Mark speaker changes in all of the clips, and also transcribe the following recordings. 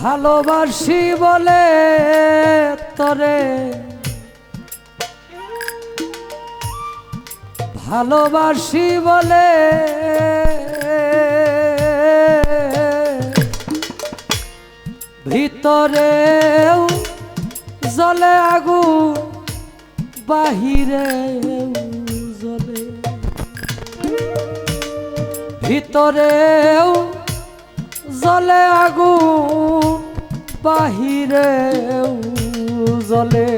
Speaker 1: ভালোবাসি বলে তরে। ভালোবাসি বলে ভিতরেও জলে আগুন বাহিরেও জলে। ভিতরেও জলে আগুন বাহিরেও জলে।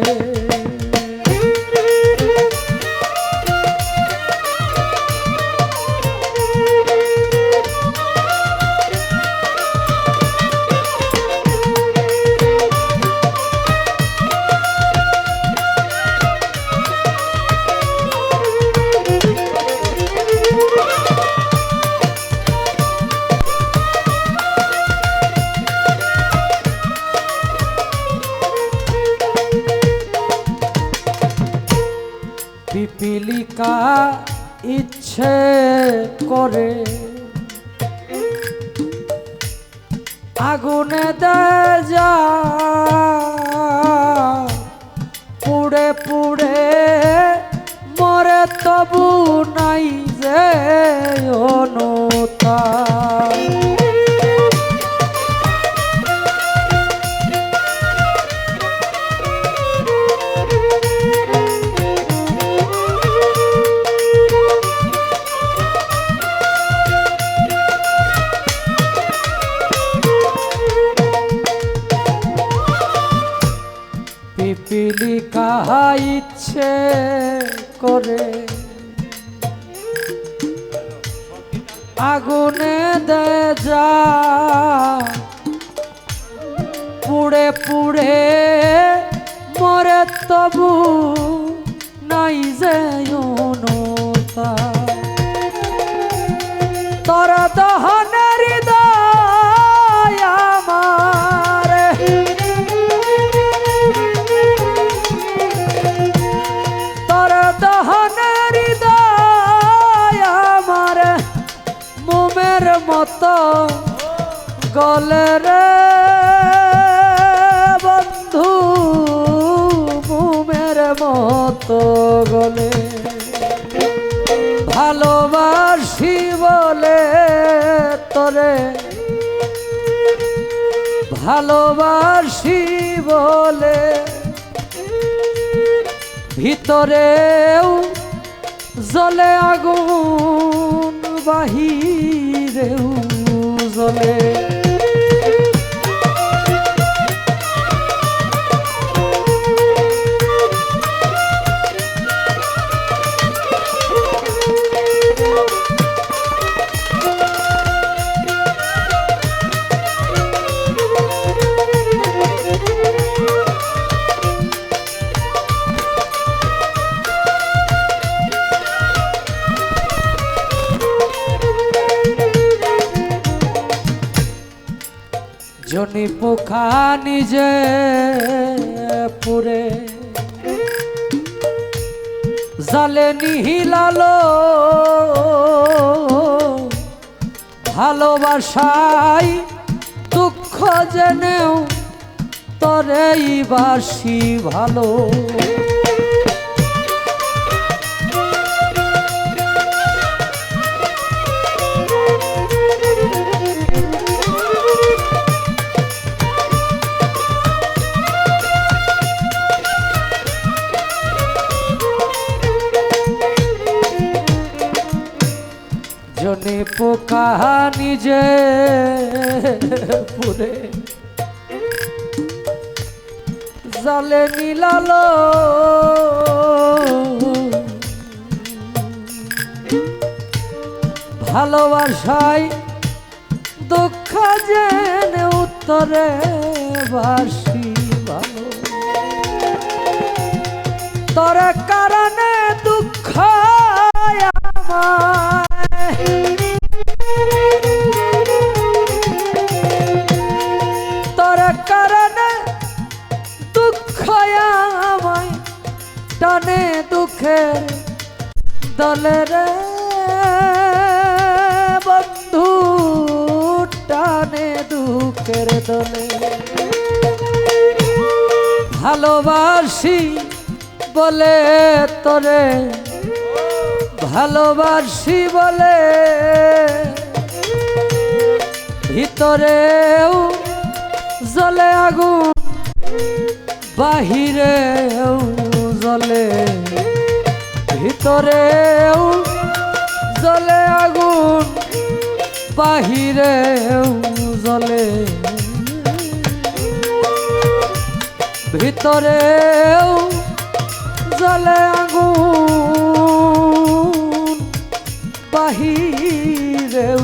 Speaker 1: পিপিলিকা ইচ্ছে করে আগুনে দেয় যা। কাহা ইচ্ছে করে। আগুনে দে যা পুড়ে পুড়ে মরে তবু মতো গলে রে বন্ধু মোমের মতো গলে। ভালোবাসি বলে তোরে। ভালোবাসি বলে ভিতরেও জলে আগুন বাহিরেও জলে জনি পোখা নিজে পুরে। জালে নিহিলালো ভালোবাসাই দুঃখ জেনেও তরেই বাসি ভালো। জনে পোকা নিজে পুরে। জালে মিলালো। ভালোবাসায় দুঃখ জেনে উত্তরে বাসি ভালো। তোর কারণে দুঃখ আমায় দলে রে বন্ধু টানে দুঃখ দুঃখের দলে। ভালোবাসি বলে তোরে, ভালোবাসি বলে ভিতরেও জলে আগুন, বাহিরেও জলে ভিতরেও জলে আগুন বাহিরেও জলে। ভিতরেও জলে আগুন বাহিরেও